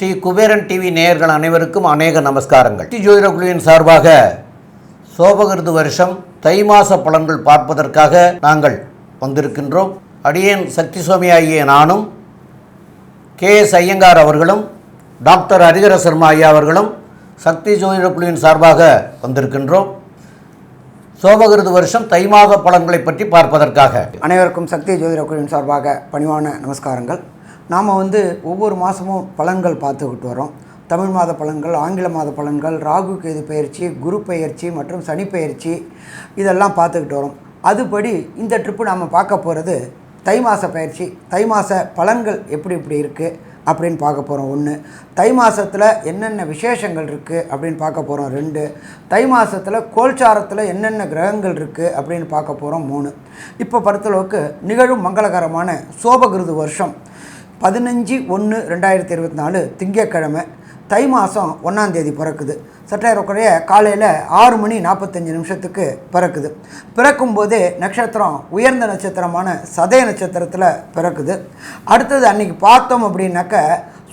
Sri Kuberan TV நேயர்கள் அனைவருக்கும் அநேக நமஸ்காரங்கள். ஸ்ரீ ஜோதிட குழுவின் சார்பாக சோபகிருது வருஷம் தை மாத பலன்கள் பார்ப்பதற்காக நாங்கள் வந்திருக்கின்றோம். அடியேன் சக்தி சுவாமி ஆகிய நானும் கே. எஸ். ஐயங்கார் அவர்களும் டாக்டர் ஹரிகர சர்மா ஐயா அவர்களும் சக்தி ஜோதிட குழுவின் சார்பாக வந்திருக்கின்றோம். சோபகிருது வருஷம் தை மாத பலன்களை பற்றி பார்ப்பதற்காக. அனைவருக்கும் சக்தி ஜோதிட குழுவின் சார்பாக பணிவான நமஸ்காரங்கள். நாம் வந்து ஒவ்வொரு மாதமும் பலன்கள் பார்த்துக்கிட்டு வரோம் தமிழ் மாத பலன்கள் ஆங்கில மாத பலன்கள் ராகு கேது பயிற்சி குரு பயிற்சி மற்றும் சனி பயிற்சி இதெல்லாம் பார்த்துக்கிட்டு வரோம் அதுபடி இந்த ட்ரிப்பு நாம் பார்க்க போகிறது தை மாத பயிற்சி தை மாத பலன்கள் எப்படி இப்படி இருக்குது அப்படின்னு பார்க்க போகிறோம் ஒன்று தை மாதத்தில் என்னென்ன விசேஷங்கள் இருக்குது அப்படின்னு பார்க்க போகிறோம் ரெண்டு தை மாதத்தில் கோல்சாரத்தில் என்னென்ன கிரகங்கள் இருக்குது அப்படின்னு பார்க்க போகிறோம் மூணு இப்போ பொறுத்தளவுக்கு நிகழும் மங்களகரமான சோபகிருது வருஷம் பதினஞ்சு ஒன்று ரெண்டாயிரத்தி இருபத்தி நாலு திங்கட்கிழமை தை மாதம் ஒன்றாந்தேதி பிறக்குது. சற்றேறக்குறைய காலையில் ஆறு மணி நாற்பத்தஞ்சு நிமிஷத்துக்கு பிறக்குது. பிறக்கும்போது நட்சத்திரம் உயர்ந்த நட்சத்திரமான சதய நட்சத்திரத்தில் பிறக்குது. அடுத்தது அன்னைக்கு பார்த்தோம் அப்படின்னாக்க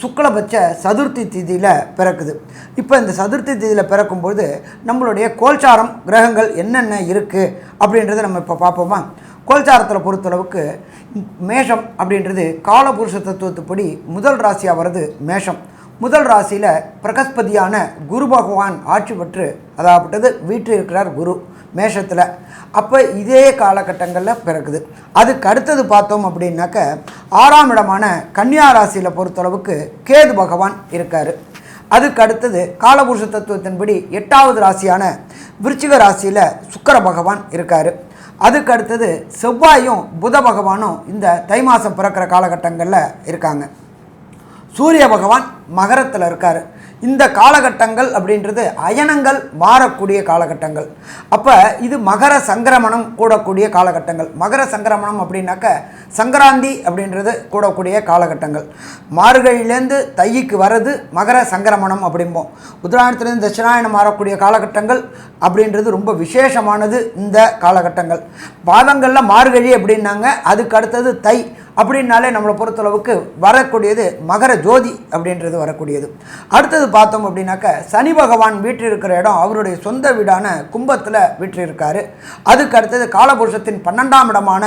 சுக்லபட்ச சதுர்த்தி திதியில் பிறக்குது. இப்போ இந்த சதுர்த்தி திதியில் பிறக்கும்போது நம்மளுடைய கோல்சாரம் கிரகங்கள் என்னென்ன இருக்குது அப்படின்றத நம்ம இப்போ பார்ப்போமா? கோல்சாரத்தில் பொறுத்தளவுக்கு மேஷம் அப்படின்றது காலபுருஷ தத்துவத்துப்படி முதல் ராசியாக வர்றது மேஷம். முதல் ராசியில் பிரகஸ்பதியான குரு பகவான் ஆட்சி பெற்று அதாவது வீட்டில் இருக்கிறார் குரு மேஷத்தில். அப்போ இதே காலகட்டங்களில் பிறக்குது. அதுக்கு அடுத்தது பார்த்தோம் அப்படின்னாக்க ஆறாம் இடமான கன்னியா ராசியில் பொறுத்தளவுக்கு கேது பகவான் இருக்கார். அதுக்கு அடுத்தது காலபுருஷ தத்துவத்தின்படி எட்டாவது ராசியான விருச்சிக ராசியில் சுக்கர பகவான் இருக்கார். அதுக்கு அடுத்தது செவ்வாயும் புத பகவானும் இந்த தை மாதம் பிறக்கிற காலகட்டங்களில் இருக்காங்க. சூரிய பகவான் மகரத்தில் இருக்கார். இந்த காலகட்டங்கள் அப்படின்றது அயனங்கள் மாறக்கூடிய காலகட்டங்கள். அப்போ இது மகர சங்கிரமணம் கூடக்கூடிய காலகட்டங்கள். மகர சங்கிரமணம் அப்படின்னாக்க சங்கராந்தி அப்படின்றது கூடக்கூடிய காலகட்டங்கள். மார்கழியிலேருந்து தைக்கு வர்றது மகர சங்கிரமணம் அப்படிம்போம். உத்தராயணத்துலேருந்து தட்சிணாயணம் மாறக்கூடிய காலகட்டங்கள் அப்படின்றது ரொம்ப விசேஷமானது இந்த காலகட்டங்கள். பாதங்களில் மார்கழி அப்படின்னாங்க அதுக்கு அடுத்தது தை அப்படின்னாலே நம்மளை பொறுத்தளவுக்கு வரக்கூடியது மகர ஜோதி அப்படின்றது. வரக்கூடியது. அடுத்தது பார்த்தோம் அப்படின்னாக்க சனி பகவான் வீட்டில் இருக்கிற இடம் அவருடைய சொந்த வீடான கும்பத்தில் வீற்றிருக்காரு. அதுக்கு அடுத்தது காலபுருஷத்தின் பன்னெண்டாம் இடமான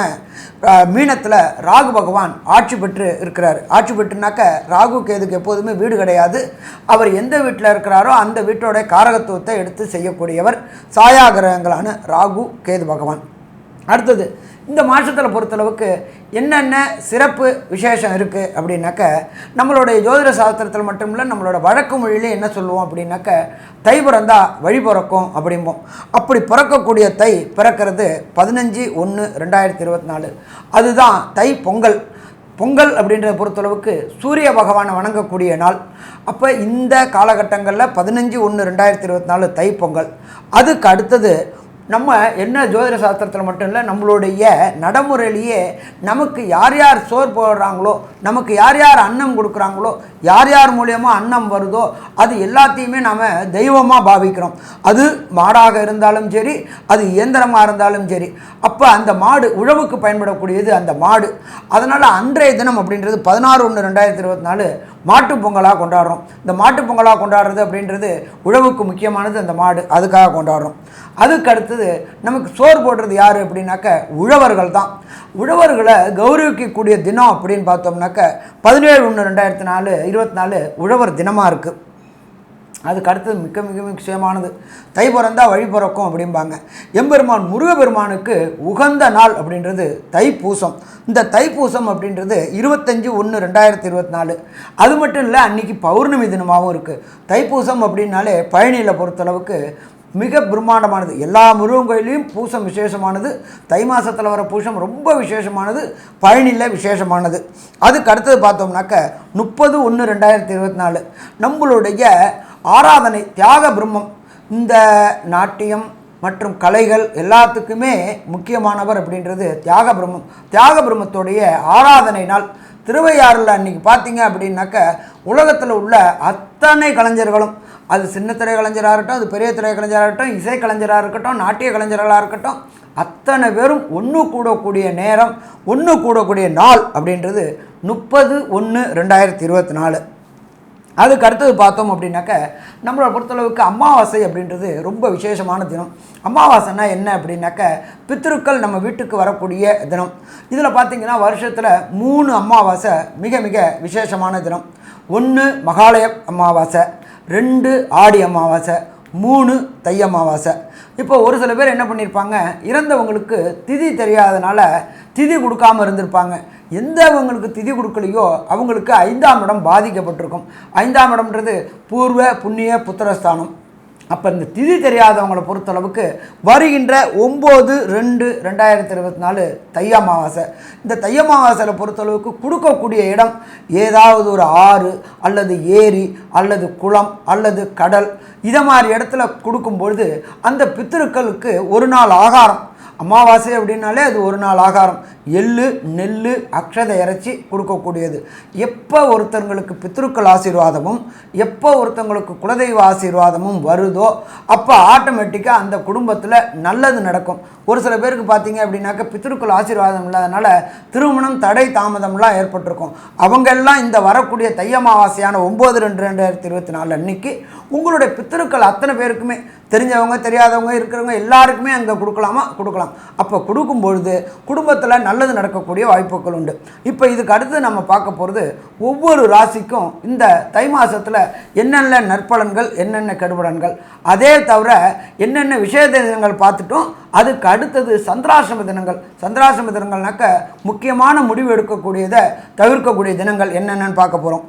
மீனத்தில் ராகு பகவான் ஆட்சி பெற்று இருக்கிறார். ஆட்சி பெற்றுனாக்க ராகு கேதுக்கு எப்போதுமே வீடு கிடையாது. அவர் எந்த வீட்டில் இருக்கிறாரோ அந்த வீட்டோட காரகத்துவத்தை எடுத்து செய்யக்கூடியவர் சாயாகிரகங்களான ராகு கேது பகவான். அடுத்தது இந்த மாதத்தில் பொறுத்தளவுக்கு என்னென்ன சிறப்பு விசேஷம் இருக்குது அப்படின்னாக்க நம்மளுடைய ஜோதிட சாஸ்திரத்தில் மட்டும் இல்லை நம்மளோட வழக்கு மொழியிலே என்ன சொல்லுவோம் அப்படின்னாக்க தை பிறந்தா வழி பிறக்கும் அப்படிம்போம். அப்படி பிறக்கக்கூடிய தை பிறக்கிறது பதினஞ்சு ஒன்று ரெண்டாயிரத்தி இருபத்தி நாலு அதுதான் தை பொங்கல். பொங்கல் அப்படின்றத பொறுத்தளவுக்கு சூரிய பகவானை வணங்கக்கூடிய நாள். அப்போ இந்த காலகட்டங்களில் பதினஞ்சு ஒன்று ரெண்டாயிரத்தி இருபத்தி நாலு தை பொங்கல். அதுக்கு அடுத்தது நம்ம என்ன ஜோதிட சாஸ்திரத்தில் மட்டும் இல்லை நம்மளுடைய நடைமுறையிலேயே நமக்கு யார் யார் சோர் போடுறாங்களோ நமக்கு யார் யார் அன்னம் கொடுக்குறாங்களோ யார் யார் மூலியமாக அன்னம் வருதோ அது எல்லாத்தையுமே நாம் தெய்வமாக பாவிக்கிறோம். அது மாடாக இருந்தாலும் சரி அது இயந்திரமாக இருந்தாலும் சரி. அப்போ அந்த மாடு உழவுக்கு பயன்படக்கூடியது அந்த மாடு. அதனால் அன்றைய தினம் அப்படின்றது பதினாறு ஒன்று ரெண்டாயிரத்தி இருபத்தி நாலு மாட்டு பொங்கலாக கொண்டாடுறோம். இந்த மாட்டு பொங்கலாக கொண்டாடுறது அப்படின்றது உழவுக்கு முக்கியமானது அந்த மாடு அதுக்காக கொண்டாடுறோம். அதுக்கடுத்து அடுத்தது நமக்கு சோறு போடுறது யார் அப்படின்னாக்க உழவர்கள் தான் உழவர்களை கௌரவிக்கக்கூடிய தினம் அப்படின்னு பார்த்தோம்னாக்க பதினேழு ஒன்று ரெண்டாயிரத்தி நாலு இருபத்தி நாலு உழவர் தினமாக இருக்குது அதுக்கு அடுத்தது மிக மிக முக்கியமானது தை பிறந்தால் வழி பிறக்கும் அப்படிம்பாங்க. எம்பெருமான் முருகப்பெருமானுக்கு உகந்த நாள் அப்படின்றது தைப்பூசம். இந்த தைப்பூசம் அப்படின்றது இருபத்தஞ்சி ஒன்று ரெண்டாயிரத்தி இருபத்தி நாலு. அது மட்டும் இல்லை அன்றைக்கி பௌர்ணமி தினமாகவும் இருக்குது தைப்பூசம் அப்படின்னாலே பழனியில் பொறுத்தளவுக்கு மிக பிரம்மாண்டமானது. எல்லா முருகன் கோயிலையும் பூசம் விசேஷமானது. தை மாதத்தில் வர பூசம் ரொம்ப விசேஷமானது. பழனியில் விசேஷமானது. அதுக்கு அடுத்தது பார்த்தோம்னாக்க முப்பது ஒன்று ரெண்டாயிரத்தி இருபத்தி நாலு. நம்மளுடைய ஆராதனை தியாக பிரம்மம். இந்த நாட்டியம் மற்றும் கலைகள் எல்லாத்துக்குமே முக்கியமானவர் அப்படின்றது தியாக பிரம்மம். தியாக பிரம்மத்துடைய ஆராதனை நாள். திருவையாறில் அன்றைக்கி பார்த்தீங்க அப்படின்னாக்க உலகத்தில் உள்ள அத்தனை கலைஞர்களும் அது சின்ன திரை கலைஞராக இருக்கட்டும் அது பெரிய திரை கலைஞராக இருக்கட்டும் இசை கலைஞராக இருக்கட்டும் நாட்டிய கலைஞர்களாக இருக்கட்டும் அத்தனை பேரும் ஒன்று கூடக்கூடிய நேரம் ஒன்று கூடக்கூடிய நாள் அப்படின்றது முப்பது ஒன்று ரெண்டாயிரத்தி இருபத்தி நாலு. அதுக்கு அடுத்தது பார்த்தோம் அப்படின்னாக்க நம்மளை பொறுத்தளவுக்கு அமாவாசை அப்படின்றது ரொம்ப விசேஷமான தினம். அமாவாசைனா என்ன அப்படின்னாக்க பித்திருக்கள் நம்ம வீட்டுக்கு வரக்கூடிய தினம். இதில் பார்த்தீங்கன்னா வருஷத்தில் மூணு அமாவாசை மிக மிக விசேஷமான தினம். ஒன்று மகாலய அமாவாசை. ரெண்டு ஆடி அமாவாசை மூணு தை அமாவாசை. இப்போ ஒரு சில பேர் என்ன பண்ணியிருப்பாங்க இறந்தவங்களுக்கு திதி தெரியாதனால திதி கொடுக்காம இருந்திருப்பாங்க. எந்தவங்களுக்கு திதி கொடுக்கலையோ அவங்களுக்கு ஐந்தாம் இடம் பாதிக்கப்பட்டிருக்கும். ஐந்தாம் இடம்ன்றது பூர்வ புண்ணிய புத்திரஸ்தானம். அப்போ இந்த திதி தெரியாதவங்களை பொறுத்தளவுக்கு வருகின்ற ஒம்பது ரெண்டு ரெண்டாயிரத்தி இருபத்தி நாலு தையமாவாசை இந்த தை அமாவாசையில் பொறுத்தளவுக்கு கொடுக்கக்கூடிய இடம் ஏதாவது ஒரு ஆறு அல்லது ஏரி அல்லது குளம் அல்லது கடல். இதை மாதிரி இடத்துல கொடுக்கும்பொழுது அந்த பித்திருக்களுக்கு ஒரு நாள் ஆகாரம். அமாவாசை அப்படின்னாலே அது ஒரு நாள் ஆகாரம். எள்ளு நெல் அக்ஷதை இறைச்சி கொடுக்கக்கூடியது. எப்போ ஒருத்தங்களுக்கு பித்ருக்கள் ஆசீர்வாதமும் எப்போ ஒருத்தங்களுக்கு குலதெய்வ ஆசீர்வாதமும் வருதோ அப்போ ஆட்டோமேட்டிக்காக அந்த குடும்பத்தில் நல்லது நடக்கும். ஒரு சில பேருக்கு பார்த்தீங்க அப்படின்னாக்க பித்ருக்கள் ஆசீர்வாதம் இல்லாதனால திருமணம் தடை தாமதம்லாம் ஏற்பட்டிருக்கும். அவங்கெல்லாம் இந்த வரக்கூடிய தை அமாவாசையான ஒம்பது ரெண்டு ரெண்டாயிரத்தி இருபத்தி நாலு அன்னைக்கு உங்களுடைய பித்திருக்கள் அத்தனை பேருக்குமே தெரிஞ்சவங்க தெரியாதவங்க இருக்கிறவங்க எல்லாருக்குமே அங்கே கொடுக்கலாமா? கொடுக்கலாம். அப்போ கொடுக்கும்பொழுது குடும்பத்தில் நல்லது நடக்கக்கூடிய வாய்ப்புகள் உண்டு. இப்போ இதுக்கு அடுத்து நம்ம பார்க்க போகிறது ஒவ்வொரு ராசிக்கும் இந்த தை மாதத்தில் என்னென்ன நற்பலன்கள் என்னென்ன கெடுபலன்கள்? அதே தவிர என்னென்ன விஷய தினங்கள் பார்த்துட்டோம் அதுக்கு அடுத்தது சந்திராசிரம தினங்கள். சந்திராசிரம தினங்கள்னாக்க முக்கியமான முடிவு எடுக்கக்கூடியதை தவிர்க்கக்கூடிய தினங்கள் என்னென்னன்னு பார்க்க போகிறோம்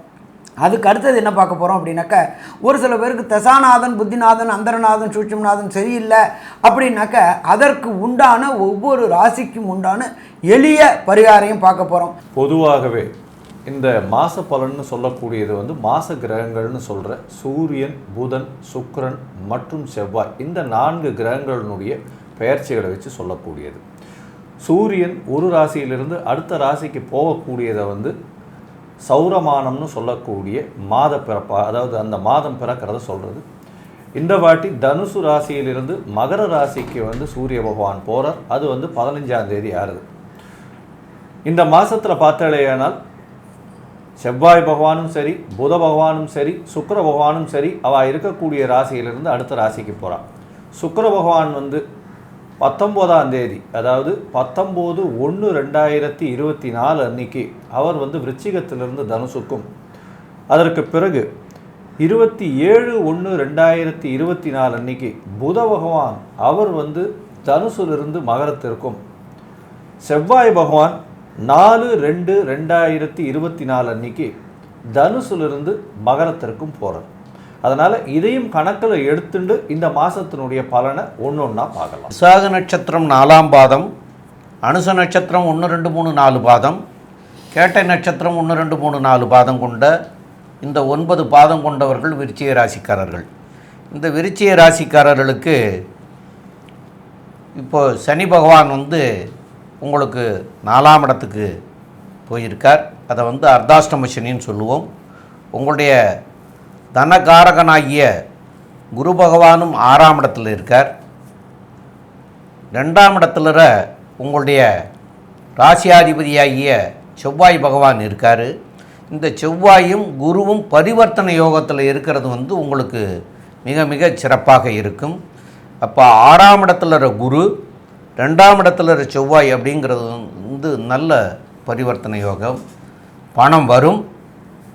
அதுக்கு அடுத்தது என்ன பார்க்க போகிறோம் அப்படின்னாக்க ஒரு சில பேருக்கு தசாநாதன் புத்திநாதன் அந்தரநாதன் சூட்சம்நாதன் சரியில்லை அப்படின்னாக்க அதற்கு உண்டான ஒவ்வொரு ராசிக்கும் உண்டான எளிய பரிகாரையும் பார்க்க போகிறோம் பொதுவாகவே இந்த மாச பலன்னு சொல்லக்கூடியது வந்து மாச கிரகங்கள்னு சொல்கிற சூரியன் புதன் சுக்கரன் மற்றும் செவ்வாய் இந்த நான்கு கிரகங்களினுடைய பெயர்ச்சிகளை வச்சு சொல்லக்கூடியது. சூரியன் ஒரு ராசியிலிருந்து அடுத்த ராசிக்கு போகக்கூடியதை வந்து சௌரமானம்னு சொல்லக்கூடிய மாத பிறப்பா அதாவது அந்த மாதம் பிறக்கிறத சொல்கிறது இந்த வாட்டி தனுசு ராசியிலிருந்து மகர ராசிக்கு வந்து சூரிய பகவான் போகிறார் அது வந்து பதினஞ்சாம் தேதி ஆறுது. இந்த மாதத்தில் பார்த்தாலேயானால் செவ்வாய் பகவானும் சரி புத பகவானும் சரி சுக்கர பகவானும் சரி அவள் இருக்கக்கூடிய ராசியிலிருந்து அடுத்த ராசிக்கு போகிறான் சுக்கர பகவான் வந்து பத்தொம்போதாம் தேதி அதாவது பத்தொம்போது ஒன்று ரெண்டாயிரத்தி இருபத்தி நாலு அன்னைக்கு அவர் வந்து விருச்சிகத்திலிருந்து தனுசுக்கும். அதற்கு பிறகு இருபத்தி ஏழு ஒன்று ரெண்டாயிரத்தி இருபத்தி நாலு அன்னைக்கு புத பகவான் அவர் வந்து தனுசுலிருந்து மகரத்திற்கும். செவ்வாய் பகவான் நாலு ரெண்டு ரெண்டாயிரத்தி இருபத்தி நாலு அன்னைக்கு தனுசுலிருந்து மகரத்திற்கும் போகிறார் அதனால் இதையும் கணக்கில் எடுத்துண்டு இந்த மாதத்தினுடைய பலனை ஒன்று ஒன்றா பார்க்கலாம். விசாக நட்சத்திரம் நாலாம் பாதம் அனுச நட்சத்திரம் ஒன்று ரெண்டு மூணு நாலு பாதம் கேட்டை நட்சத்திரம் ஒன்று ரெண்டு மூணு நாலு பாதம் கொண்ட இந்த ஒன்பது பாதம் கொண்டவர்கள் விருச்சிய ராசிக்காரர்கள். இந்த விருச்சிய ராசிக்காரர்களுக்கு இப்போ சனி பகவான் வந்து உங்களுக்கு நாலாம் இடத்துக்கு போயிருக்கார். அதை வந்து அர்த்தாஷ்டம சனின்னு சொல்லுவோம். உங்களுடைய தனகாரகனாகிய குரு பகவானும் ஆறாம் இடத்தில் இருக்கார். ரெண்டாம் இடத்துல உங்களுடைய ராசியாதிபதியாகிய செவ்வாய் பகவான் இருக்கார். இந்த செவ்வாயும் குருவும் பரிவர்த்தனை யோகத்தில் இருக்கிறது வந்து உங்களுக்கு மிக மிக சிறப்பாக இருக்கும். அப்போ ஆறாம் இடத்துல இருக்கிற குரு ரெண்டாம் இடத்துல இருக்கிற செவ்வாய் அப்படிங்கிறது வந்து நல்ல பரிவர்த்தனை யோகம். பணம் வரும்.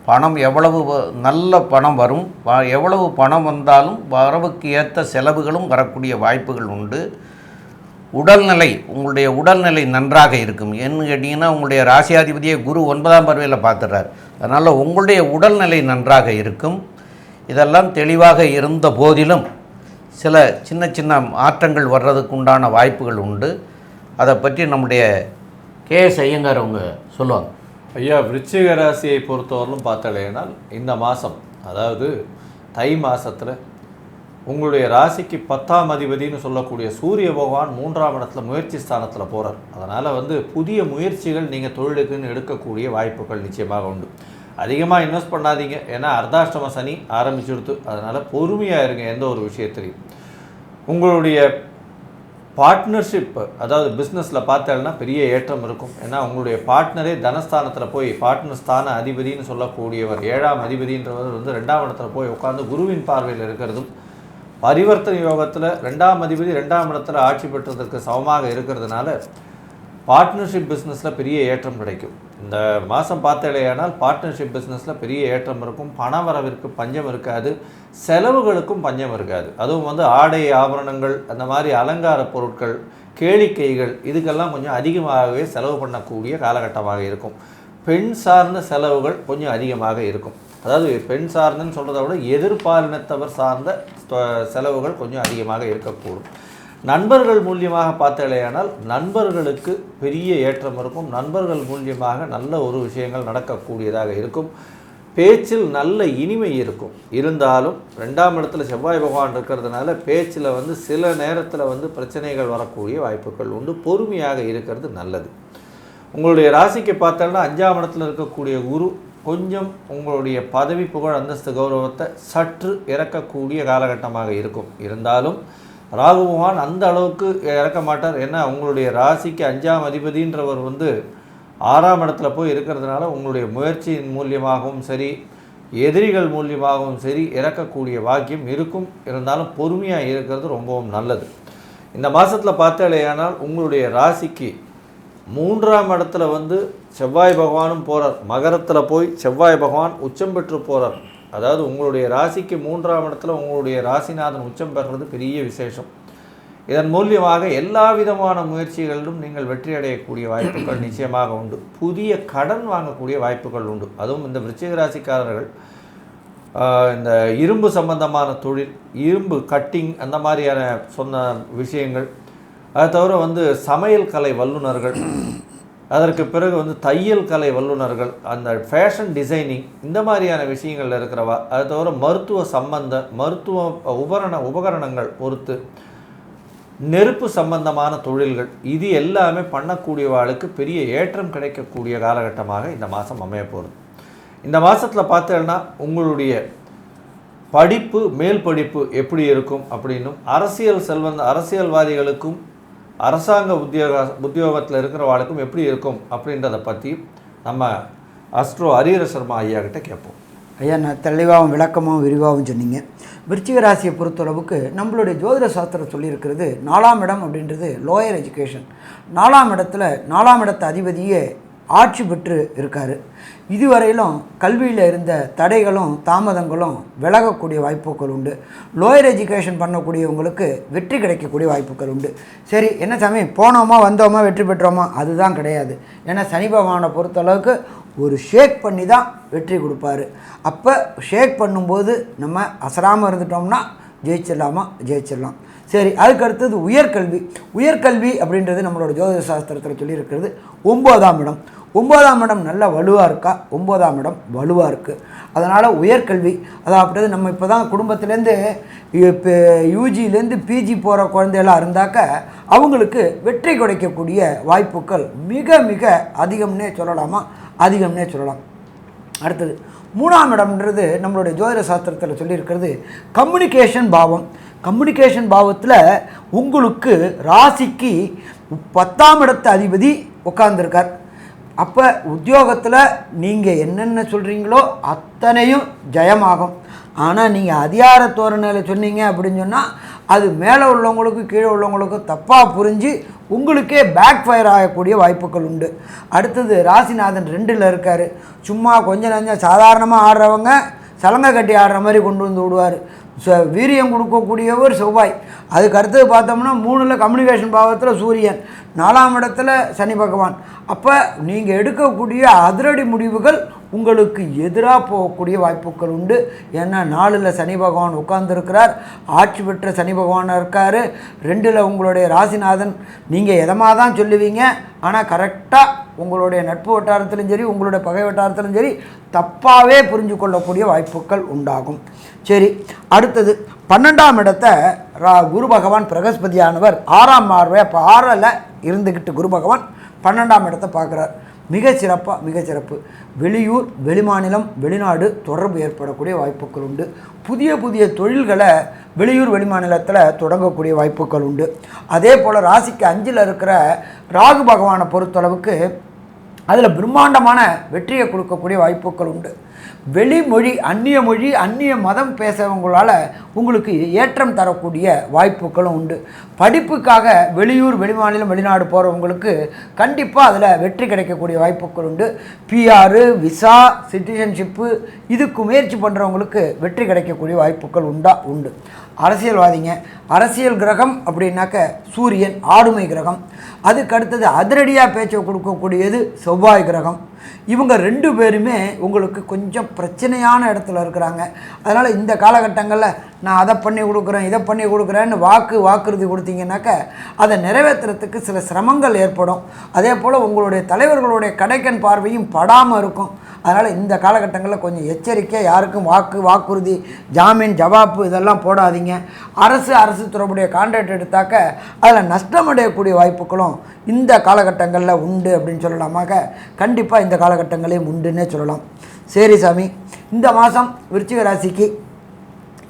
பணம் எவ்வளவு வ- நல்ல பணம் வரும் எவ்வளவு பணம் வந்தாலும் வரவுக்கு ஏற்ற செலவுகளும் வரக்கூடிய வாய்ப்புகள் உண்டு. உடல்நிலை உங்களுடைய உடல்நிலை நன்றாக இருக்கும். என்ன கேட்டிங்கன்னா உங்களுடைய ராசியாதிபதியை குரு ஒன்பதாம் பருவையில் பார்த்துறார் அதனால் உங்களுடைய உடல்நிலை நன்றாக இருக்கும். இதெல்லாம் தெளிவாக இருந்த போதிலும் சில சின்ன சின்ன மாற்றங்கள் வர்றதுக்கு உண்டான வாய்ப்புகள் உண்டு. அதை பற்றி நம்முடைய கே எஸ் ஐயங்கார் அவங்க சொல்லுவாங்க. ஐயா விருச்சிக ராசியை பொறுத்தவரையிலும் பார்த்தாலேனால் இந்த மாதம் அதாவது தை மாதத்தில் உங்களுடைய ராசிக்கு பத்தாம் அதிபதினு சொல்லக்கூடிய சூரிய பகவான் மூன்றாம் இடத்துல முயற்சி ஸ்தானத்தில் போகிறார் அதனால் வந்து புதிய முயற்சிகள் நீங்கள் தொழிலுக்குன்னு எடுக்கக்கூடிய வாய்ப்புகள் நிச்சயமாக உண்டு. அதிகமாக இன்வெஸ்ட் பண்ணாதீங்க. ஏன்னா அர்த்தாஷ்டம சனி ஆரம்பிச்சுடுத்து. அதனால் பொறுமையாக இருங்க. எந்த ஒரு விஷயத்துலையும். உங்களுடைய பார்ட்னர்ஷிப் அதாவது பிஸ்னஸில் பார்த்தேன்னா பெரிய ஏற்றம் இருக்கும். ஏன்னா உங்களுடைய பார்ட்னரே தனஸ்தானத்தில் போய் பார்ட்னர் ஸ்தான அதிபதின்னு சொல்லக்கூடியவர் ஏழாம் அதிபதின்றவர் வந்து ரெண்டாம் இடத்துல போய் உட்காந்து குருவின் பார்வையில் இருக்கிறதும் பரிவர்த்தனை யோகத்தில் ரெண்டாம் அதிபதி ரெண்டாம் இடத்துல ஆட்சி பெற்றதற்கு சமமாக இருக்கிறதுனால பார்ட்னர்ஷிப் பிஸ்னஸில் பெரிய ஏற்றம் கிடைக்கும். இந்த மாதம் பார்த்தலையானால் பார்ட்னர்ஷிப் பிஸ்னஸில் பெரிய ஏற்றம் இருக்கும் பண வரவிற்கு பஞ்சம் இருக்காது செலவுகளுக்கும் பஞ்சம் இருக்காது. அதுவும் வந்து ஆடை ஆபரணங்கள் அந்த மாதிரி அலங்கார பொருட்கள் கேளிக்கைகள் இதுக்கெல்லாம் கொஞ்சம் அதிகமாகவே செலவு பண்ணக்கூடிய காலகட்டமாக இருக்கும். பெண் சார்ந்த செலவுகள் கொஞ்சம் அதிகமாக இருக்கும். அதாவது பெண் சார்ந்தன்னு சொல்கிறத விட எதிர்பாலினத்தவர் சார்ந்த செலவுகள் கொஞ்சம் அதிகமாக இருக்கக்கூடும். நண்பர்கள் மூலியமாக பார்த்தாலேயானால் நண்பர்களுக்கு பெரிய ஏற்றம் இருக்கும். நண்பர்கள் மூலியமாக நல்ல ஒரு விஷயங்கள் நடக்கக்கூடியதாக இருக்கும். பேச்சில் நல்ல இனிமை இருக்கும். இருந்தாலும் ரெண்டாம் இடத்துல செவ்வாய் பகவான் இருக்கிறதுனால பேச்சில் வந்து சில நேரத்தில் வந்து பிரச்சனைகள் வரக்கூடிய வாய்ப்புகள் உண்டு. பொறுமையாக இருக்கிறது நல்லது. உங்களுடைய ராசிக்கு பார்த்தோம்னா அஞ்சாம் இடத்துல இருக்கக்கூடிய குரு கொஞ்சம் உங்களுடைய பதவி புகழ் அந்தஸ்து கௌரவத்தை சற்று இறக்கக்கூடிய காலகட்டமாக இருக்கும். இருந்தாலும் ராகு பகவான் அந்த அளவுக்கு இறக்க மாட்டார். ஏன்னா உங்களுடைய ராசிக்கு அஞ்சாம் அதிபதின்றவர் வந்து ஆறாம் இடத்துல போய் இருக்கிறதுனால உங்களுடைய முயற்சியின் மூலியமாகவும் சரி எதிரிகள் மூலியமாகவும் சரி இறக்கக்கூடிய வாக்கியம் இருக்கும். இருந்தாலும் பொறுமையாக இருக்கிறது ரொம்பவும் நல்லது. இந்த மாதத்தில் பார்த்தாலேயானால் உங்களுடைய ராசிக்கு மூன்றாம் இடத்துல வந்து செவ்வாய் பகவானும் போகிறார் மகரத்தில் போய் செவ்வாய் பகவான் உச்சம் பெற்று போகிறார் அதாவது உங்களுடைய ராசிக்கு மூன்றாம் இடத்துல உங்களுடைய ராசிநாதன் உச்சம் பெறுறது பெரிய விசேஷம். இதன் மூலியமாக எல்லா விதமான முயற்சிகளிலும் நீங்கள் வெற்றி அடையக்கூடிய வாய்ப்புகள் நிச்சயமாக உண்டு. புதிய கடன் வாங்கக்கூடிய வாய்ப்புகள் உண்டு. அதுவும் இந்த விருச்சிக ராசிக்காரர்கள் இந்த இரும்பு சம்பந்தமான தொழில் இரும்பு கட்டிங் அந்த மாதிரியான சொன்ன விஷயங்கள். அதை தவிர வந்து சமையல் கலை வல்லுநர்கள் அதற்கு பிறகு வந்து தையல் கலை வல்லுநர்கள் அந்த ஃபேஷன் டிசைனிங் இந்த மாதிரியான விஷயங்களில் இருக்கிறவா அது தவிர மருத்துவ சம்பந்த மருத்துவ உபகரண உபகரணங்கள் பொறுத்து நெருப்பு சம்பந்தமான தொழில்கள் இது எல்லாமே பண்ணக்கூடியவாளுக்கு பெரிய ஏற்றம் கிடைக்கக்கூடிய காலகட்டமாக இந்த மாதம் அமைய போகிறது இந்த மாதத்தில் பார்த்தேன்னா உங்களுடைய படிப்பு மேல் படிப்பு எப்படி இருக்கும் அப்படின்னும் அரசியல் செல்வந்த அரசியல்வாதிகளுக்கும் அரசாங்க உத்தியோக உத்தியோகத்தில் இருக்கிறவாளுக்கும் எப்படி இருக்கும் அப்படின்றத பற்றி நம்ம அஸ்ட்ரோ ஹரீர சர்மா ஐயா கிட்ட கேட்போம். ஐயா நான் தெளிவாகவும் விளக்கமாகவும் விரிவாகவும் சொன்னீங்க. விருச்சிக ராசியை பொறுத்தளவுக்கு நம்மளுடைய ஜோதிட சாஸ்திரம் சொல்லியிருக்கிறது நாலாம் இடம் அப்படின்றது லோயர் எஜுகேஷன் நாலாம் இடத்துல நாலாம் இடத்த அதிபதியே ஆட்சி பெற்று இருக்கார். இதுவரையிலும் கல்வியில் இருந்த தடைகளும் தாமதங்களும் விலகக்கூடிய வாய்ப்புகள் உண்டு. லோயர் எஜுகேஷன் பண்ணக்கூடியவங்களுக்கு வெற்றி கிடைக்கக்கூடிய வாய்ப்புகள் உண்டு. சரி என்ன சாமி போனோமா வந்தோமா வெற்றி பெற்றோமா? அதுதான் கிடையாது. ஏன்னா சனி பகவானை பொறுத்தளவுக்கு ஒரு ஷேக் பண்ணி தான் வெற்றி கொடுப்பாரு. அப்போ ஷேக் பண்ணும்போது நம்ம அசராமல் இருந்துட்டோம்னா ஜெயிச்சிடலாமா? ஜெயிச்சிடலாம். சரி அதுக்கு அடுத்தது உயர்கல்வி. உயர்கல்வி அப்படின்றது நம்மளோட ஜோதிட சாஸ்திரத்தில் சொல்லியிருக்கிறது ஒம்போதாம் இடம். ஒம்போதாம் இடம் நல்ல வலுவாக இருக்கா? ஒம்போதாம் இடம் வலுவாக இருக்குது அதனால் உயர்கல்வி அதாவது நம்ம இப்போ தான் குடும்பத்துலேருந்து இப்போ யூஜிலேருந்து பிஜி போகிற குழந்தைகளாக இருந்தாக்க அவங்களுக்கு வெற்றி கிடைக்கக்கூடிய வாய்ப்புகள் மிக மிக அதிகம்னே சொல்லலாமா? அதிகம்னே சொல்லலாம். அடுத்தது மூணாம் இடம்ன்றது நம்மளுடைய ஜோதிட சாஸ்திரத்தில் சொல்லியிருக்கிறது கம்யூனிகேஷன் பாவம். கம்யூனிகேஷன் பாவத்தில் உங்களுக்கு ராசிக்கு பத்தாம் இடத்து அதிபதி உட்கார்ந்துருக்கார். அப்போ உத்தியோகத்தில் நீங்கள் என்னென்ன சொல்கிறீங்களோ அத்தனையும் ஜெயமாகும். ஆனால் நீங்கள் அதிகார தோரணையில் சொன்னீங்க அப்படின்னு சொன்னால் அது மேலே உள்ளவங்களுக்கும் கீழே உள்ளவங்களுக்கும் தப்பாக புரிஞ்சு உங்களுக்கே பேக் ஃபயர் ஆகக்கூடிய வாய்ப்புகள் உண்டு. அடுத்தது ராசிநாதன் ரெண்டில் இருக்கார். சும்மா கொஞ்சம் நஞ்சம் சாதாரணமாக ஆடுறவங்க சலங்கை கட்டி ஆடுற மாதிரி கொண்டு வந்து விடுவார். ச வீரியம் கொடுக்கக்கூடியவர் செவ்வாய். அதுக்கு அடுத்தது பார்த்தோம்னா மூணில் கம்யூனிகேஷன் பாவத்தில் சூரியன். நாலாம் இடத்துல சனி பகவான். அப்போ நீங்கள் எடுக்கக்கூடிய அதிரடி முடிவுகள் உங்களுக்கு எதிராக போகக்கூடிய வாய்ப்புகள் உண்டு. ஏன்னா நாலில் சனி பகவான் உட்கார்ந்துருக்கிறார். ஆட்சி பெற்ற சனி பகவான் இருக்கார். ரெண்டில் உங்களுடைய ராசிநாதன். நீங்கள் எதமாக தான் சொல்லுவீங்க? ஆனால் கரெக்டாக உங்களுடைய நட்பு வட்டாரத்திலும் சரி உங்களுடைய பகை வட்டாரத்திலும் சரி தப்பாகவே புரிஞ்சு கொள்ளக்கூடிய வாய்ப்புகள் உண்டாகும். சரி அடுத்தது பன்னெண்டாம் இடத்த ரா குரு பகவான் பிரகஸ்பதியானவர் ஆறாம் பார்வை அப்போ ஆறில் இருந்துக்கிட்டு குரு பகவான் பன்னெண்டாம் இடத்தை பார்க்குறார். மிக சிறப்பாக மிக சிறப்பு. வெளியூர் வெளிமாநிலம் வெளிநாடு தொடர்பு ஏற்படக்கூடிய வாய்ப்புகள் உண்டு. புதிய புதிய தொழில்களை வெளியூர் வெளிமாநிலத்தில் தொடங்கக்கூடிய வாய்ப்புகள் உண்டு. அதே போல் ராசிக்கு அஞ்சில் இருக்கிற ராகு பகவானை பொறுத்தளவுக்கு அதில் பிரம்மாண்டமான வெற்றியை கொடுக்கக்கூடிய வாய்ப்புகள் உண்டு. வெளிமொழி அந்நிய மொழி அந்நிய மதம் பேசுகிறவங்களால உங்களுக்கு ஏற்றம் தரக்கூடிய வாய்ப்புகளும் உண்டு. படிப்புக்காக வெளியூர் வெளிமாநிலம் வெளிநாடு போகிறவங்களுக்கு கண்டிப்பாக அதில் வெற்றி கிடைக்கக்கூடிய வாய்ப்புகள் உண்டு. பிஆர் விசா சிட்டிசன்ஷிப்பு இதுக்கு முயற்சி பண்ணுறவங்களுக்கு வெற்றி கிடைக்கக்கூடிய வாய்ப்புகள் உண்டா? உண்டு. அரசியல்வாதிங்க. அரசியல் கிரகம் அப்படின்னாக்க சூரியன் ஆளுமை கிரகம். அதுக்கு அடுத்தது அதிரடியாக பேச்சை கொடுக்கக்கூடியது செவ்வாய் கிரகம். இவங்க ரெண்டு பேருமே உங்களுக்கு கொஞ்சம் பிரச்சனையான இடத்துல இருக்கிறாங்க. அதனால் இந்த காலகட்டங்களில் நான் அதை பண்ணி கொடுக்குறேன் இதை பண்ணி கொடுக்குறேன்னு வாக்கு வாக்குறுதி கொடுத்தீங்கன்னாக்க அதை நிறைவேற்றுறதுக்கு சில சிரமங்கள் ஏற்படும். அதே போல் உங்களுடைய தலைவர்களுடைய கடைக்கன் பார்வையும் படாமல் இருக்கும். அதனால் இந்த காலகட்டங்களில் கொஞ்சம் எச்சரிக்கை யாருக்கும் வாக்கு வாக்குறுதி ஜாமீன் ஜவாப்பு இதெல்லாம் போடாதீங்க. அரசு அரசு தொடர்புடைய கான்ட்ராக்ட் எடுத்தாக்க அதில் நஷ்டமடையக்கூடிய வாய்ப்புகளும் இந்த காலகட்டங்களில் உண்டு அப்படின்னு சொல்லலாமாக. கண்டிப்பாக இந்த காலகட்டங்களையும் உண்டுன்னே சொல்லலாம். சரி சாமி இந்த மாதம் விருச்சிக ராசிக்கு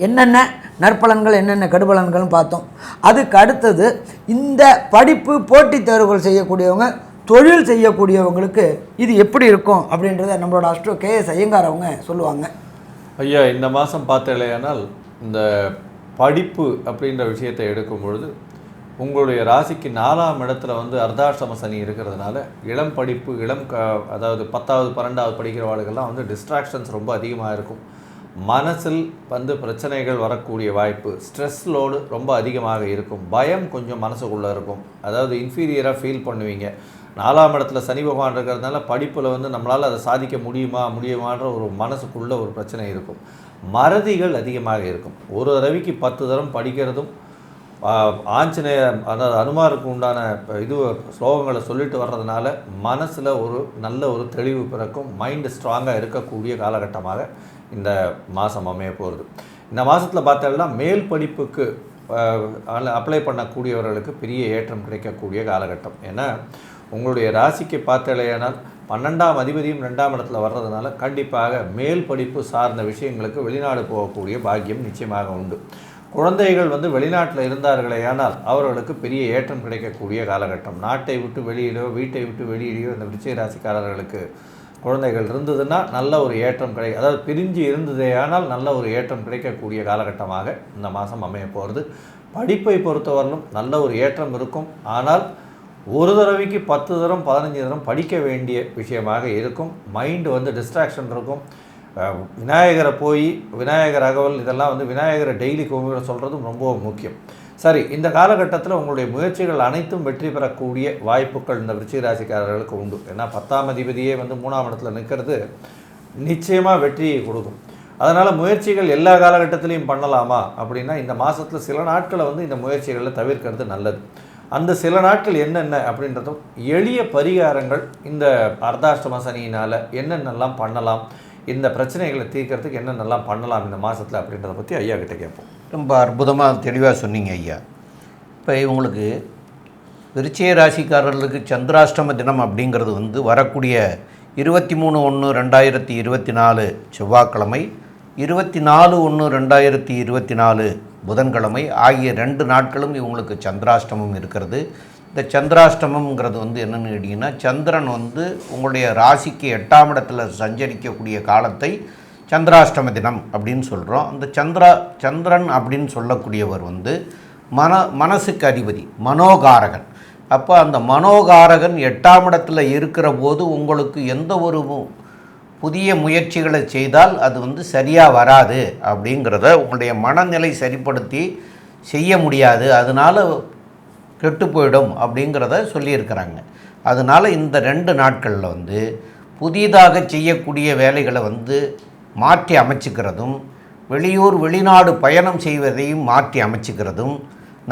என்னென்ன நற்பலன்கள் என்னென்ன கெடுபலன்கள்னு பார்த்தோம். அதுக்கு அடுத்தது இந்த படிப்பு போட்டித் தேர்வுகள் செய்யக்கூடியவங்க தொழில் செய்யக்கூடியவங்களுக்கு இது எப்படி இருக்கும் அப்படின்றத நம்மளோட அஸ்ட்ரோ கே எஸ் ஐயங்கார் அவங்க சொல்லுவாங்க. ஐயா இந்த மாதம் பார்த்தலையானால் இந்த படிப்பு அப்படின்ற விஷயத்தை எடுக்கும் பொழுது உங்களுடைய ராசிக்கு நாலாம் இடத்துல வந்து அர்த்தாஷ்டம சனி இருக்கிறதுனால இளம் படிப்பு இளம் க அதாவது பத்தாவது பன்னெண்டாவது படிக்கிறவாளுகள்லாம் வந்து டிஸ்ட்ராக்ஷன்ஸ் ரொம்ப அதிகமாக இருக்கும். மனசில் வந்து பிரச்சனைகள் வரக்கூடிய வாய்ப்பு ஸ்ட்ரெஸ் லோடு ரொம்ப அதிகமாக இருக்கும். பயம் கொஞ்சம் மனசுக்குள்ளே இருக்கும். அதாவது இன்ஃபீரியராக ஃபீல் பண்ணுவீங்க. நாலாம் இடத்துல சனி பகவான் இருக்கிறதுனால படிப்பில் வந்து நம்மளால் அதை சாதிக்க முடியுமா முடியுமான்ற ஒரு மனசுக்குள்ள ஒரு பிரச்சனை இருக்கும். மறதிகள் அதிகமாக இருக்கும். ஒரு தடவைக்கு பத்து தரம் படிக்கிறதும் ஆஞ்சநேய அதாவது அனுமாருக்கு உண்டான இது ஸ்லோகங்களை சொல்லிட்டு வர்றதுனால மனசில் ஒரு நல்ல ஒரு தெளிவு பிறக்கும். மைண்டு ஸ்ட்ராங்காக இருக்கக்கூடிய காலகட்டமாக இந்த மாதம் அமைய போகிறது இந்த மாதத்தில் பார்த்தோம்னா மேல் படிப்புக்கு அப்ளை பண்ணக்கூடியவர்களுக்கு பெரிய ஏற்றம் கிடைக்கக்கூடிய காலகட்டம். ஏன்னா உங்களுடைய ராசிக்கு பார்த்தலையானால் பன்னெண்டாம் அதிபதியும் ரெண்டாம் இடத்துல வர்றதுனால கண்டிப்பாக மேல் படிப்பு சார்ந்த விஷயங்களுக்கு வெளிநாடு போகக்கூடிய பாக்கியம் நிச்சயமாக உண்டு. குழந்தைகள் வந்து வெளிநாட்டில் இருந்தார்களே ஆனால் அவர்களுக்கு பெரிய ஏற்றம் கிடைக்கக்கூடிய காலகட்டம். நாட்டை விட்டு வெளியிலோ வீட்டை விட்டு வெளியிலையோ இந்த விருச்சிக ராசிக்காரர்களுக்கு குழந்தைகள் இருந்ததுன்னா நல்ல ஒரு ஏற்றம் கிடை அதாவது பிரிஞ்சு இருந்ததே ஆனால் நல்ல ஒரு ஏற்றம் கிடைக்கக்கூடிய காலகட்டமாக இந்த மாதம் அமைய போகிறது. படிப்பை பொறுத்தவரையிலும் நல்ல ஒரு ஏற்றம் இருக்கும். ஆனால் ஒரு தடவைக்கு பத்து தரம் பதினஞ்சு தரம் படிக்க வேண்டிய விஷயமாக இருக்கும். மைண்டு வந்து டிஸ்ட்ராக்ஷன் இருக்கும். விநாயகரை போய் விநாயகர் அகவல் இதெல்லாம் வந்து விநாயகரை டெய்லி கும்பிட சொல்கிறதும் ரொம்ப முக்கியம். சரி இந்த காலகட்டத்தில் உங்களுடைய முயற்சிகள் அனைத்தும் வெற்றி பெறக்கூடிய வாய்ப்புகள் இந்த விருச்சிக ராசிக்காரர்களுக்கு உண்டு. ஏன்னா பத்தாம் அதிபதியே வந்து மூணாம் இடத்துல நிற்கிறது நிச்சயமாக வெற்றியை கொடுக்கும். அதனால் முயற்சிகள் எல்லா காலகட்டத்திலையும் பண்ணலாமா? அப்படின்னா இந்த மாதத்தில் சில நாட்களை வந்து இந்த முயற்சிகளை தவிர்க்கிறது நல்லது. அந்த சில நாட்கள் என்னென்ன அப்படின்றதும் எளிய பரிகாரங்கள் இந்த அர்த்தாஷ்டம சனியினால் என்னென்னலாம் பண்ணலாம் இந்த பிரச்சனைகளை தீர்க்கறதுக்கு என்னென்னலாம் பண்ணலாம் இந்த மாதத்தில் அப்படின்றத பற்றி ஐயா கிட்டே கேட்போம். ரொம்ப அற்புதமாக தெளிவாக சொன்னீங்க ஐயா. இப்போ இவங்களுக்கு விருச்சிக ராசிக்காரர்களுக்கு சந்திராஷ்டம தினம் அப்படிங்கிறது வந்து வரக்கூடிய இருபத்தி மூணு ஒன்று ரெண்டாயிரத்தி இருபத்தி நாலு செவ்வாய்க்கிழமை இருபத்தி நாலு ஒன்று ரெண்டாயிரத்தி இருபத்தி நாலு புதன்கிழமை ஆகிய ரெண்டு நாட்களும் இவங்களுக்கு சந்திராஷ்டமம் இருக்கிறது. இந்த சந்திராஷ்டமம்ங்கிறது வந்து என்னென்னு கேட்டிங்கன்னா சந்திரன் வந்து உங்களுடைய ராசிக்கு எட்டாம் இடத்துல சஞ்சரிக்கக்கூடிய காலத்தை சந்திராஷ்டம தினம் அப்படின்னு சொல்கிறோம் அந்த சந்திரா சந்திரன் அப்படின்னு சொல்லக்கூடியவர் வந்து மன மனசுக்கு அதிபதி மனோகாரகன். அப்போ அந்த மனோகாரகன் எட்டாம் இடத்துல இருக்கிற போது உங்களுக்கு எந்த ஒரு புதிய முயற்சிகளை செய்தால் அது வந்து சரியாக வராது அப்படிங்கிறத உங்களுடைய மனநிலை சரிப்படுத்தி செய்ய முடியாது. அதனால் கெட்டு போயிடும் அப்படிங்கிறத சொல்லியிருக்கிறாங்க. அதனால் இந்த ரெண்டு நாட்களில் வந்து புதிதாக செய்யக்கூடிய வேலைகளை வந்து மாற்றி அமைச்சுக்கிறதும் வெளியூர் வெளிநாடு பயணம் செய்வதையும் மாற்றி அமைச்சுக்கிறதும்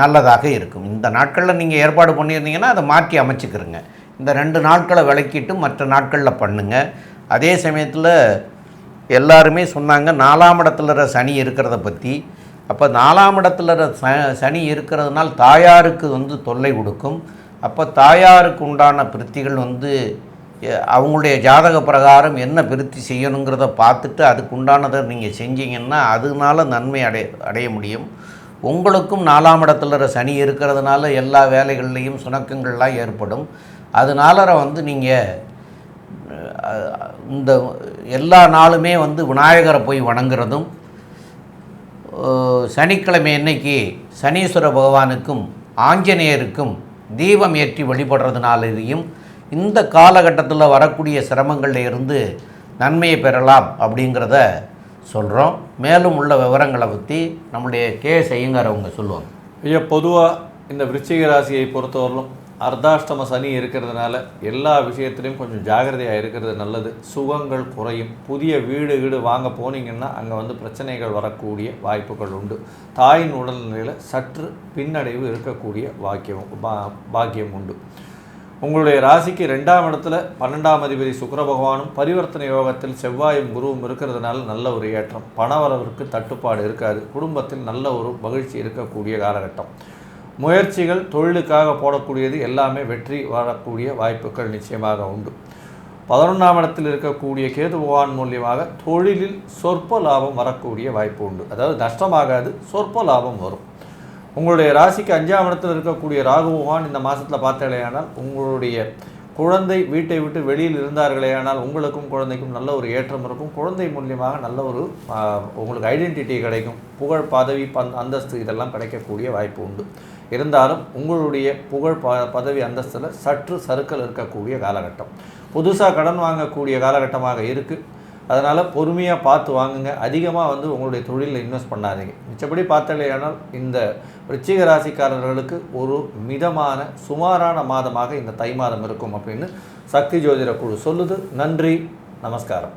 நல்லதாக இருக்கும். இந்த நாட்களில் நீங்கள் ஏற்பாடு பண்ணியிருந்தீங்கன்னா அதை மாற்றி அமைச்சுக்கிறங்க. இந்த ரெண்டு நாட்களை விளக்கிட்டு மற்ற நாட்களில் பண்ணுங்கள் அதே சமயத்தில் எல்லாருமே சொன்னாங்க நாலாம் இடத்துல இருக்கிற சனி இருக்கிறத பற்றி அப்போ நாலாம் இடத்துல இருக்கிற ச சனி இருக்கிறதுனால் தாயாருக்கு வந்து தொல்லை கொடுக்கும். அப்போ தாயாருக்கு உண்டான பிரித்திகள் வந்து அவங்களுடைய ஜாதக பிரகாரம் என்ன பிரித்தி செய்யணுங்கிறத பார்த்துட்டு அதுக்கு உண்டானதை நீங்கள் செஞ்சீங்கன்னா அதனால நன்மை அடைய அடைய முடியும். உங்களுக்கும் நாலாம் இடத்துல சனி இருக்கிறதுனால எல்லா வேலைகள்லேயும் சுணக்கங்கள்லாம் ஏற்படும். அதனால வந்து நீங்கள் இந்த எல்லா நாளுமே வந்து விநாயகரை போய் வணங்குறதும் சனிக்கிழமை அன்னைக்கு சனீஸ்வர பகவானுக்கும் ஆஞ்சநேயருக்கும் தீபம் ஏற்றி வழிபடுறதுனாலேயும் இந்த காலகட்டத்தில் வரக்கூடிய சிரமங்களில் இருந்து நன்மையை பெறலாம் அப்படிங்கிறத சொல்கிறோம் மேலும் உள்ள விவரங்களை பற்றி நம்முடைய கே ஐயங்கார் அவங்க சொல்லுவாங்க. ஐயா பொதுவாக இந்த விருச்சிக ராசியை பொறுத்தவரையிலும் அர்த்தாஷ்டம சனி இருக்கிறதுனால எல்லா விஷயத்துலையும் கொஞ்சம் ஜாகிரதையாக இருக்கிறது நல்லது. சுகங்கள் குறையும். புதிய வீடு வீடு வாங்க போனீங்கன்னா அங்கே வந்து பிரச்சனைகள் வரக்கூடிய வாய்ப்புகள் உண்டு. தாயின் உடல்நிலையில் சற்று பின்னடைவு இருக்கக்கூடிய வாக்கியம் பா- பாக்கியம் உண்டு. உங்களுடைய ராசிக்கு ரெண்டாம் இடத்துல பன்னெண்டாம் அதிபதி சுக்கர பகவானும் பரிவர்த்தனை யோகத்தில் செவ்வாயும் குருவும் இருக்கிறதுனால நல்ல ஒரு ஏற்றம். பணவரவிற்கு தட்டுப்பாடு இருக்காது. குடும்பத்தில் நல்ல ஒரு மகிழ்ச்சி இருக்கக்கூடிய காலகட்டம். முயற்சிகள் தொழிலுக்காக போடக்கூடியது எல்லாமே வெற்றி வரக்கூடிய வாய்ப்புகள் நிச்சயமாக உண்டு. பதினொன்றாம் இடத்தில் இருக்கக்கூடிய கேது பகவான் மூலியமாக தொழிலில் சொற்ப லாபம் வரக்கூடிய வாய்ப்பு உண்டு. அதாவது நஷ்டமாகாது சொற்ப லாபம் வரும். உங்களுடைய ராசிக்கு அஞ்சாம் இடத்தில் இருக்கக்கூடிய ராகு பகவான் இந்த மாதத்தில் பார்த்தீங்களேயானால் உங்களுடைய குழந்தை வீட்டை விட்டு வெளியில் இருந்தார்களேயானால் உங்களுக்கும் குழந்தைக்கும் நல்ல ஒரு ஏற்றம் இருக்கும். குழந்தை மூலியமாக நல்ல ஒரு உங்களுக்கு ஐடென்டிட்டி கிடைக்கும். புகழ் பதவி பந் அந்தஸ்து இதெல்லாம் கிடைக்கக்கூடிய வாய்ப்பு உண்டு. இருந்தாலும் உங்களுடைய புகழ் ப பதவி அந்தஸ்தில் சற்று சறுக்கல் இருக்கக்கூடிய காலகட்டம். புதுசாக கடன் வாங்கக்கூடிய காலகட்டமாக இருக்குது அதனால் பொறுமையாக பார்த்து வாங்குங்க. அதிகமாக வந்து உங்களுடைய தொழிலில் இன்வெஸ்ட் பண்ணாதீங்க. மிச்சப்படி பார்த்தலையானால் இந்த ரிச்சிக ராசிக்காரர்களுக்கு ஒரு மிதமான சுமாரான மாதமாக இந்த தை மாதம் இருக்கும் அப்படின்னு சக்தி ஜோதிட குழு சொல்லுது. நன்றி. நமஸ்காரம்.